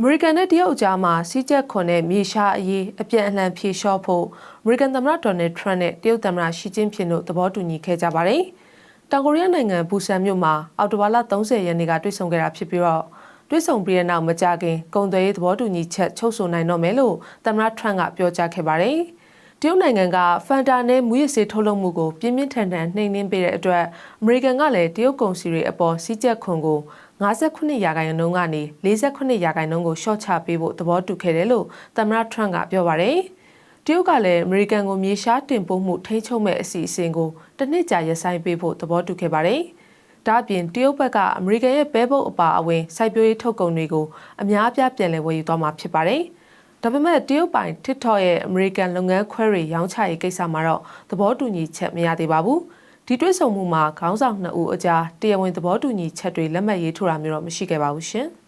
အမေရိကန်နဲ့တရုတ်အကြားမှာစီးကျက်ခွန်နဲ့မြေရှားအရေးအပြန်အလှန်ဖြေလျှော့ဖို့အမေရိကန်သမ္မတဒေါ်နယ်ထရန့်နဲ့တရုတ်သမ္မတရှီကျင်းဖျင်တို့သဘောတူညီခဲ့ကြပါတယ်။တောင်ကိုရီးယားနိုင်ငံဘူဆန်မြို့မှာအောက်တိုဘာလ30ရက်နေ့ကတွေ့ဆုံခဲ့တာဖြစ်ပြီးတော့တွေ့ဆုံပြီးတဲ့နောက်မကြခင်ကုန်သွယ်ရေးသဘောတူညီချက်ချုပ်ဆိုနိုင်တော့မယ်လို့သမ္မတထရန့်ကပြောကြားခဲ့ပါတယ်။ တရုတ်နိုင်ငံကဖန်တာနဲ့မူရစ်ဆေးထုတ်လုပ်မှုကိုပြင်းပြင်းထန်ထန်နှိမ်နင်းပေးတဲ့အတွက်အမေရိကန်ကလည်းတရုတ်ကုန်စည်တွေအပေါ်စီးကျက်ခွန်ကို58ရာခိုင်နှုန်းကနေ48ရာခိုင်နှုန်းကိုရှော့ချပေးဖို့သဘောတူခဲ့တယ်လို့သမ္မတထရန့်ကပြောပါတယ်။တရုတ်ကလည်းအမေရိကန်ကိုမြေရှားတင်ပို့မှုထိန်းချုပ်မဲ့အစီအစဉ်ကိုတစ်နှစ်ကြာရပ်ဆိုင်းပေးဖို့သဘောတူခဲ့ပါတယ်။ဒါ့အပြင်တရုတ်ဘက်ကအမေရိကန်ရဲ့ဘဲဘုတ်အပါအဝင်စိုက်ပျိုးရေးထုတ်ကုန်တွေကိုအများအပြားပြန်လည်ဝယ်ယူသွားမှာဖြစ်ပါတယ်။ ဒါပေမဲ့တရုတ်ပိုင် TikTok ရဲ့အမေရိကန်လုပ်ငန်းခွဲတွေရောင်းချရေးကိစ္စမှာတော့သဘောတူညီချက်မရသေးပါဘူး။ဒီတွေ့ဆုံမှုမှာခေါင်းဆောင်နှစ်ဦးအကြားတရားဝင်သဘောတူညီချက်တွေလက်မှတ်ရေးထိုးတာမျိုးတော့မရှိခဲ့ပါဘူးရှင်။